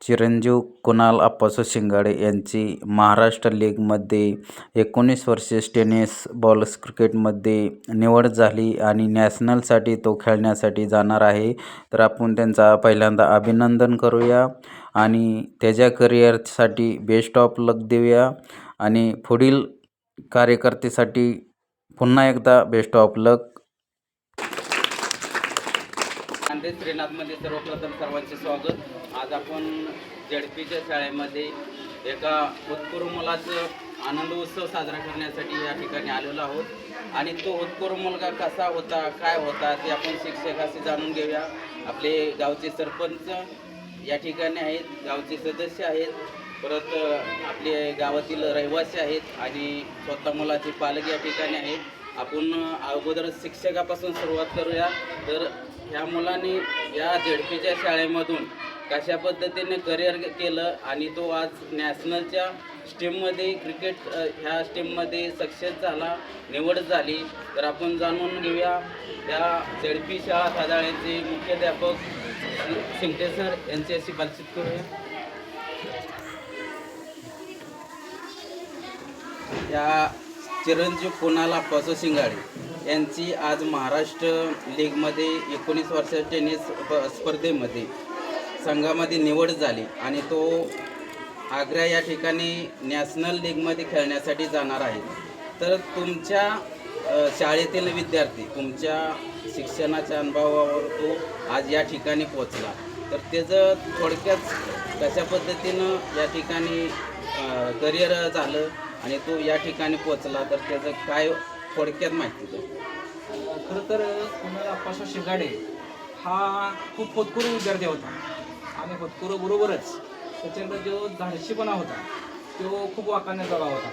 चिरंजीव कुणाल आप्पासाहेब शिंगाडे यांची महाराष्ट्र लीगमध्ये एकोणीस वर्षे टेनिस बॉल्स क्रिकेटमध्ये निवड झाली आणि नॅशनलसाठी तो खेळण्यासाठी जाणार आहे. तर आपण त्यांचा पहिल्यांदा अभिनंदन करूया आणि त्याच्या करिअरसाठी बेस्ट ऑफ लक देऊया आणि पुढील कार्यकर्तेसाठी पुन्हा एकदा बेस्ट ऑफ लक नांदेड श्रीनाथमध्ये सर्वप्रथम सर्वांचे स्वागत. आज आपण झेडपीच्या शाळेमध्ये एका उत्कृर मुलाचं आनंद उत्सव साजरा करण्यासाठी या ठिकाणी आलेलो आहोत. आणि तो उत्कृर मुलगा कसा होता काय होता ते आपण शिक्षकाशी जाणून घेऊया. आपले गावचे सरपंच या ठिकाणी आहेत गावचे सदस्य आहेत परत आपले गावातील रहिवासी आहेत आणि स्वतः मुलाचे पालक या ठिकाणी आहेत. आपण अगोदर शिक्षकापासून सुरुवात करूया. तर ह्या मुलांनी या झेडपीच्या शाळेमधून कशा पद्धतीने करिअर केलं आणि तो आज नॅशनलच्या स्टीममध्ये क्रिकेट ह्या स्टीममध्ये सक्सेस झाला निवड झाली. तर आपण जाणून घेऊया त्या झेडपी शाळा साधाळ्यांचे मुख्याध्यापक शिंगटे सर यांच्याशी बातचीत करूया. या चिरंजीव कुणाल पसो शिंगाडे? यांची आज महाराष्ट्र लीगमध्ये एकोणीस वर्ष टेनिस स्पर्धेमध्ये संघामध्ये निवड झाली आणि तो आग्रा या ठिकाणी नॅशनल लीगमध्ये खेळण्यासाठी जाणार आहे. तर तुमच्या शाळेतील विद्यार्थी तुमच्या शिक्षणाच्या अनुभवावर तो आज या ठिकाणी पोचला तर त्याचं थोडक्यात कशा पद्धतीनं या ठिकाणी करिअर झालं आणि तो या ठिकाणी पोचला तर त्याचं काय थोडक्यात माहिती द्या. खरं तर कुणाल अप्पासा शिंगाडे हा खूप होतकुर विद्यार्थी होता. आणि होतकुरू बरोबरच त्याच्यानंतर जो धाडशीपणा होता तो खूप वाकाने जवळ होता.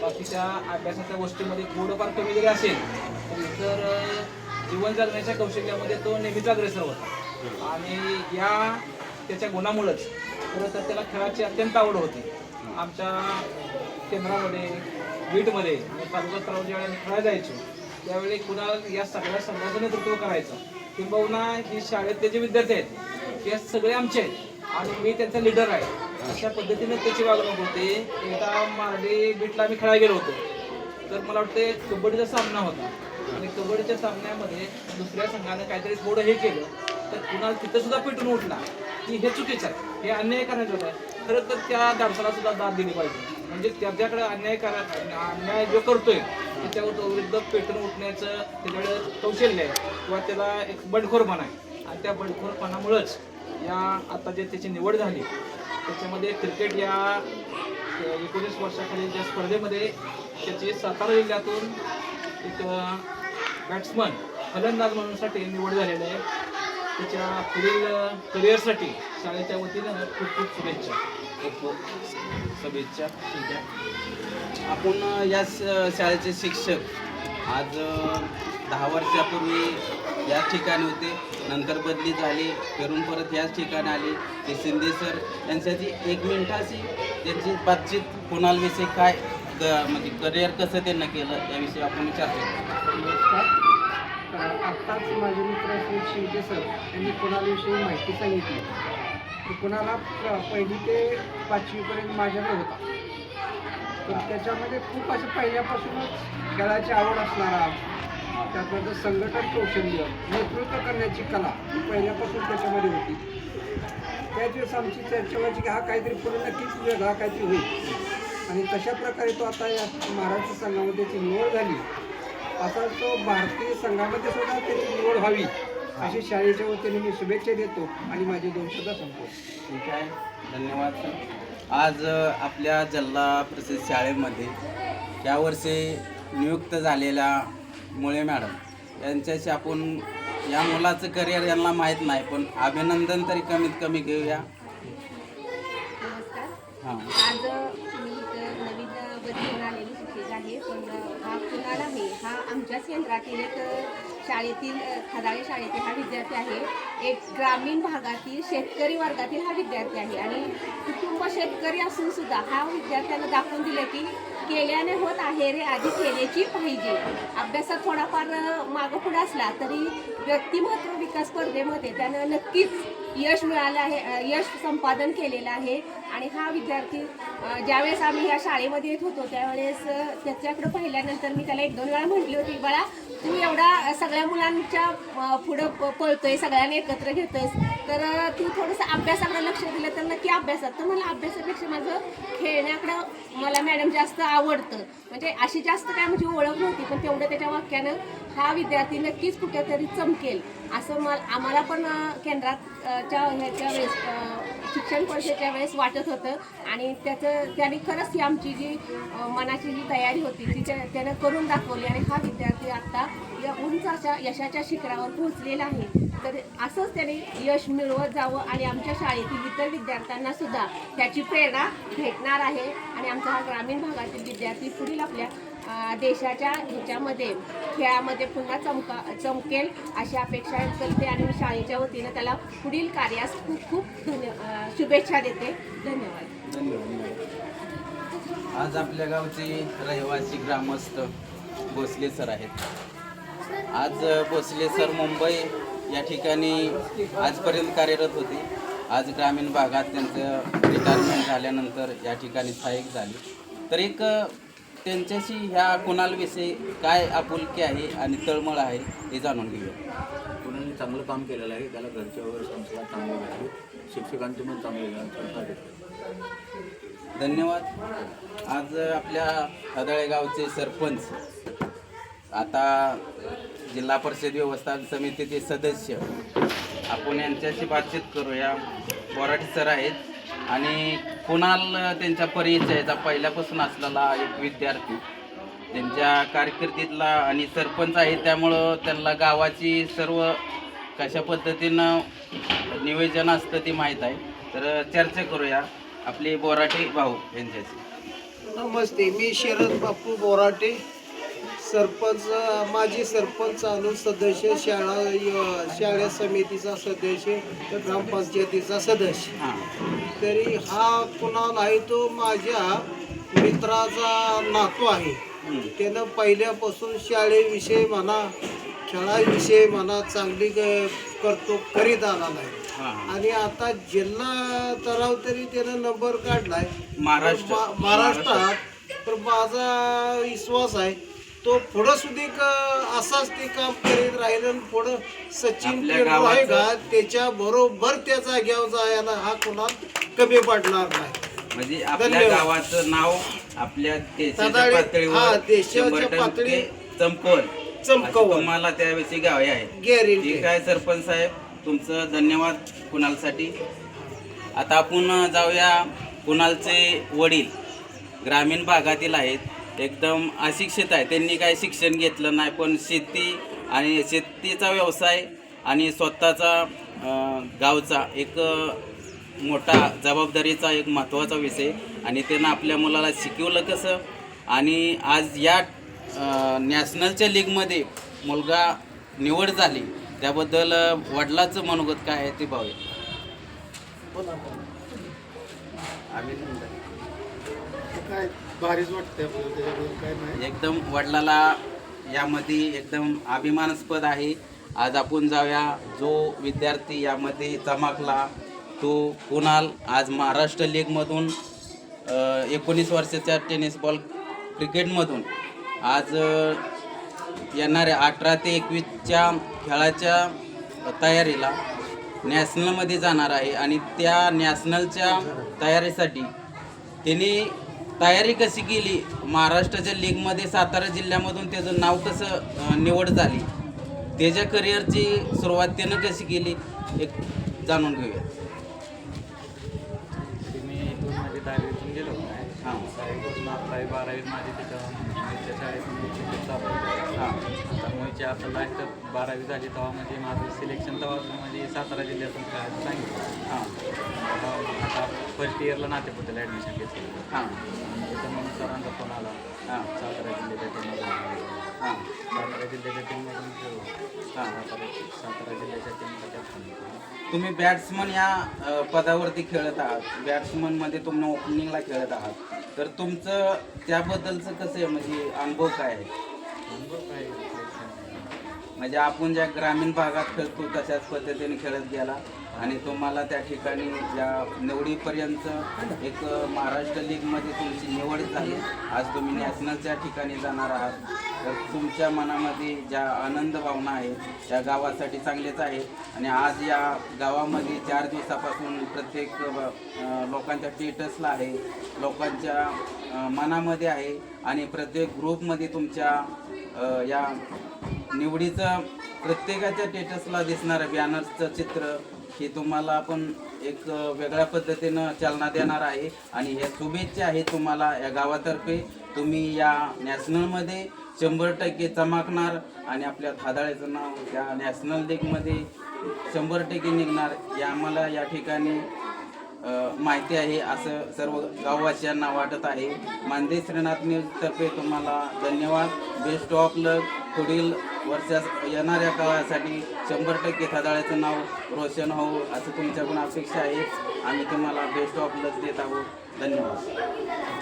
बाकीच्या अभ्यासाच्या गोष्टीमध्ये थोडंफार कमी जरी असेल तर जीवन जगण्याच्या कौशल्यामध्ये तो नेहमीच अग्रेसर होता. आणि या त्याच्या गुणामुळंच खरं तर त्याला खेळाची अत्यंत आवड होती. आमच्या केंद्रामध्ये बीटमध्ये आणि तालुका स्तरावर ज्यावेळी आम्ही खेळायला जायचो त्यावेळी कुणाल या सगळ्या संघाचं नेतृत्व करायचं. किंबहुना ही शाळेतले जे विद्यार्थी आहेत ते सगळे आमचे आहेत आणि मी त्यांचा लिडर आहे. अशा पद्धतीने त्याची वागणूक होते. एकदा मारडी बीटला आम्ही खेळायला गेलो होतो. तर मला वाटते कबड्डीचा सामना होता. आणि कबड्डीच्या सामन्यामध्ये दुसऱ्या संघानं काहीतरी थोडं हे केलं तर कुणाला तिथं सुद्धा पेटून उठला. की हे चुकीचं आहे. हे अन्याय करायचं होतं. खरं तर त्या दाडसाला सुद्धा दाद दिली पाहिजे. म्हणजे त्याच्याकडे अन्याय करा अन्याय जो करतोय त्याच्यावर तो विरुद्ध पेटून उठण्याचं त्याच्याकडे कौशल्य आहे. किंवा त्याला एक बंडखोरपणा आहे. आणि त्या बंडखोरपणामुळंच या आता जे त्याची निवड झाली त्याच्यामध्ये क्रिकेट या एकोणीस वर्षाखाली ज्या स्पर्धेमध्ये त्याची सातारा जिल्ह्यातून एक बॅट्समन फलंदाज म्हणूनसाठी निवड झालेली आहे. त्याच्या पुढील करिअरसाठी शाळेच्या वतीनं खूप खूप शुभेच्छा. खूप खूप शुभेच्छा. ठीक आहे. आपण या शाळेचे शिक्षक आज दहा वर्षापूर्वी याच ठिकाणी होते. नंतर बदली झाली. फिरून परत याच ठिकाणी आले. ते शिंदे सर यांच्याची एक मिनिटाची त्यांची बातचीत कुणालविषयी काय ग म्हणजे करिअर कसं त्यांना केलं याविषयी आपण अ, आत्ताच माझे मित्र श्री शिंदे सर यांनी कुणालविषयी माहिती सांगितली. कुणाला पहिली ते पाचवीपर्यंत माझ्याकडे होता. तर त्याच्यामध्ये खूप असं पहिल्यापासूनच खेळाची आवड असणारा त्यातलं संघटन कौशल्य नेतृत्व करण्याची कला ही पहिल्यापासून त्याच्यामध्ये होती. त्याच दिवस आमची चर्चा व्हायची की हा काहीतरी पुढे नक्कीच वेगळा काहीतरी होईल. आणि तशा प्रकारे तो आता या महाराष्ट्र संघामध्ये त्याची निवड झाली. आता तो भारतीय संघामध्ये सुद्धा त्याची निवड व्हावी. अशी शाळेच्या वतीने मी शुभेच्छा देतो आणि माझे दोन शब्द संपवतो. ठीक आहे. धन्यवाद सर आज आपल्या जिल्हा परिषद शाळेमध्ये यावर्षी नियुक्त झालेल्या मुळे मॅडम यांच्याशी आपण या मुलाचं करिअर यांना माहीत नाही पण अभिनंदन तरी कमीत कमी घेऊया. नमस्कार. हां. आज मी इथं नवीन बदलून आलेली शिक्षक आहे पण हा कुणाल आहे. हा आमच्याच केंद्रातील एक शाळेतील खदाळे शाळेतील हा विद्यार्थी आहे. एक ग्रामीण भागातील शेतकरी वर्गातील हा विद्यार्थी आहे. आणि कुटुंब शेतकरी असून सुद्धा हा विद्यार्थ्यांना दाखवून दिलं की केल्याने होत आहे रे आधी केल्याची पाहिजे. अभ्यासात थोडाफार मागं पुढे असला तरी व्यक्तिमत्व विकास स्पर्धेमध्ये त्यानं नक्कीच यश मिळालं आहे यश संपादन केलेलं आहे. आणि हा विद्यार्थी ज्यावेळेस आम्ही या शाळेमध्ये येत होतो त्यावेळेस त्याच्याकडं पाहिल्यानंतर मी त्याला एक दोन वेळा म्हटली होती बाळा तू एवढा सगळ्या मुलांच्या पुढं प- पळतोय सगळ्यांना एकत्र घेतोयस. तर तू थोडंसं अभ्यासाकडे लक्ष दिलं तर नक्की अभ्यासात. तर मला अभ्यासापेक्षा माझं खेळण्याकडं मला मॅडम जास्त आवडतं. म्हणजे अशी जास्त काय म्हणजे ओळख नव्हती पण तेवढं त्याच्या वाक्यानं हा विद्यार्थी नक्कीच कुठेतरी चमकेल. असं मला आम्हाला पण केंद्रात च्या ह्याच्या वेळेस शिक्षण परिषदेच्या वेळेस वाटत होतं. आणि त्याचं त्याने खरंच ही आमची जी मनाची जी तयारी होती ती त्यानं करून दाखवली. आणि हा विद्यार्थी आत्ता या उंच अशा यशाच्या शिखरावर पोहोचलेला आहे. तर असंच त्याने यश मिळवत जावं आणि आमच्या शाळेतील इतर विद्यार्थ्यांना सुद्धा त्याची प्रेरणा भेटणार आहे. आणि आमचा हा ग्रामीण भागातील विद्यार्थी पुढील आपल्या देशाच्या ह्याच्यामध्ये खेळामध्ये पुन्हा चमका चमकेल अशी अपेक्षा करते आणि मी शाळेच्या वतीनं त्याला पुढील कार्यास खूप खूप धन्य शुभेच्छा देते. धन्यवाद. आज आपल्या गावचे रहिवासी ग्रामस्थ भोसले सर आहेत. आज भोसले सर मुंबई या ठिकाणी आजपर्यंत कार्यरत होते. आज ग्रामीण भागात त्यांचं रिटायरमेंट झाल्यानंतर या ठिकाणी स्थायिक झाले. तर एक त्यांच्याशी ह्या कुणालविषयी काय आपुलकी आहे आणि तळमळ आहे हे जाणून घेऊया. कुणाने चांगलं काम केलेलं आहे त्याला घरचे वगैरे संस्कार चांगले भेटले शिक्षकांचे पण चांगले धन्यवाद. आज आपल्या हदळे गावचे सरपंच आता जिल्हा परिषद व्यवस्थापन समितीचे सदस्य आपण यांच्याशी बातचीत करूया. बोराटे सर आहेत आणि कुणाल त्यांच्या परिचयाचा पहिल्यापासून असलेला एक विद्यार्थी. त्यांच्या कारकिर्दीतला आणि सरपंच आहे त्यामुळं त्यांना गावाची सर्व कशा पद्धतीनं नियोजन असतं ते माहीत आहे. तर चर्चा करूया आपले बोराटे भाऊ यांच्याशी. नमस्ते मी शरद बापू बोराटे. सरपंच माजी सरपंच चालू सदस्य शाळा शाळा समितीचा सदस्य तर ग्रामपंचायतीचा सदस्य. तरी हा कुणाल आहे तो माझ्या मित्राचा नातू आहे. त्यानं पहिल्यापासून शाळेविषयी म्हणा खेळाविषयी म्हणा चांगली करतो करीत आला नाही. आणि आता जिल्हा तराव तरी त्यानं नंबर काढलाय. महाराष्ट्रात तर माझा विश्वास आहे तो पुढं सुद्धा असाच ते काम करीत राहील आणि पुढं सचिन आपल्या आहे का गावाचं- त्याच्या बरोबर त्या जाग्यावर जायला हा कोणाला कमी पडणार नाही. म्हणजे आपल्या धन्यवाद. गावाचं नाव आपल्या देशाच्या सदाळे- हा, पातळीवर देशाच्या शंभर टक्के पातळी- चमकवल. चमकवल. अशी तुम्हाला त्याविषयी गावे आहे. गॅरेंटी ठीक आहे सरपंच साहेब तुमचं धन्यवाद कुणालसाठी? आता आपण जाऊया कुणालचे वडील. ग्रामीण भागातील आहेत. एकदम अशिक्षित आहे. त्यांनी काही शिक्षण घेतलं नाही पण शेती आणि शेतीचा व्यवसाय आणि स्वतःचा गावचा एक मोठा जबाबदारीचा एक महत्त्वाचा विषय. आणि त्यानं आपल्या मुलाला शिकवलं कसं? आणि आज या नॅशनलच्या लीगमध्ये मुलगा निवड झाली. त्याबद्दल वडिलाचं मनोगत काय आहे ते पाहूया. काय भारीच वाटतंय आपल्याला त्याच्याबद्दल काय नाही. एकदम वडिलाला यामध्ये एकदम अभिमानास्पद आहे. आज आपण जाऊया. जो विद्यार्थी यामध्ये चमकला तो कुणाल आज महाराष्ट्र लीगमधून एकोणीस वर्षाच्या टेनिस बॉल क्रिकेटमधून आज येणाऱ्या अठरा ते एकवीसच्या खेळाच्या तयारीला नॅशनलमध्ये जाणार आहे आणि त्या नॅशनलच्या तयारीसाठी त्यांनी तयारी कशी केली? महाराष्ट्राच्या लीगमध्ये सातारा जिल्ह्यामधून त्याचं नाव कसं निवड झाली? त्याच्या करिअरची सुरुवात त्यानं कशी केली? एक जाणून घेऊया. अकरावी बारावीत माझी तिथं मुलीच्या शाळेत मी क्रिकेट चालू होतं. हां. तर आता लास्ट बारावी झाली तेव्हा म्हणजे माझं सिलेक्शन तेव्हा म्हणजे सातारा जिल्ह्यातून खेळायचं सांगितलं. हां. आता फर्स्ट इयरला नातेपुतेला ॲडमिशन घेतलं. हां. तिथं मग सरांचा फोन आला. हां. सातारा जिल्ह्याच्या टीममधून हां. सातारा जिल्ह्याच्या टीममधून खेळू हां. सातारा जिल्ह्याच्या टीमचा कॅप्टन तुम्ही बॅट्समन या अ, पदावरती खेळत आहात. बॅट्समनमध्ये तुम्ही ओपनिंगला खेळत आहात. तर तुमचं त्याबद्दलचं कसं आहे? म्हणजे अनुभव काय आहे? अनुभव काय म्हणजे आपण ज्या ग्रामीण भागात खेळतो तशाच पद्धतीने खेळत गेला. आणि तुम्हाला त्या ठिकाणी ज्या निवडीपर्यंत एक महाराष्ट्र लीगमध्ये तुमची निवड झाली. आज तुम्ही नॅशनलच्या ठिकाणी जाणार आहात. तर तुमच्या मनामध्ये ज्या आनंद भावना आहेत त्या गावासाठी चांगलेच आहे. आणि आज या गावामध्ये चार दिवसापासून प्रत्येक लोकांच्या स्टेटसला आहे लोकांच्या मनामध्ये आहे. आणि प्रत्येक ग्रुपमध्ये तुमच्या या निवडीचं प्रत्येकाच्या स्टेटसला दिसणारं बॅनर्सचं चित्र हे तुम्हाला आपण एक वेगळ्या पद्धतीनं चालना देणार आहे. आणि ह्या शुभेच्छा आहे तुम्हाला या गावातर्फे. तुम्ही या नॅशनलमध्ये शंभर टक्के चमकणार आणि आपल्या थादाळ्याचं नाव त्या नॅशनल लीगमध्ये शंभर टक्के निघणार या आम्हाला या ठिकाणी माहिती आहे. असं सर्व गाववासियांना वाटत आहे. मानदे श्रीनाथ न्यूजतर्फे तुम्हाला धन्यवाद. बेस्ट ऑफ लक पुढील वर्षास येणाऱ्या काळासाठी शंभर टक्के खदाळ्याचं नाव रोशन हो असं तुमच्याकडून अपेक्षा आहे. आम्ही तुम्हाला बेस्ट ऑफ लक देत आहोत. धन्यवाद.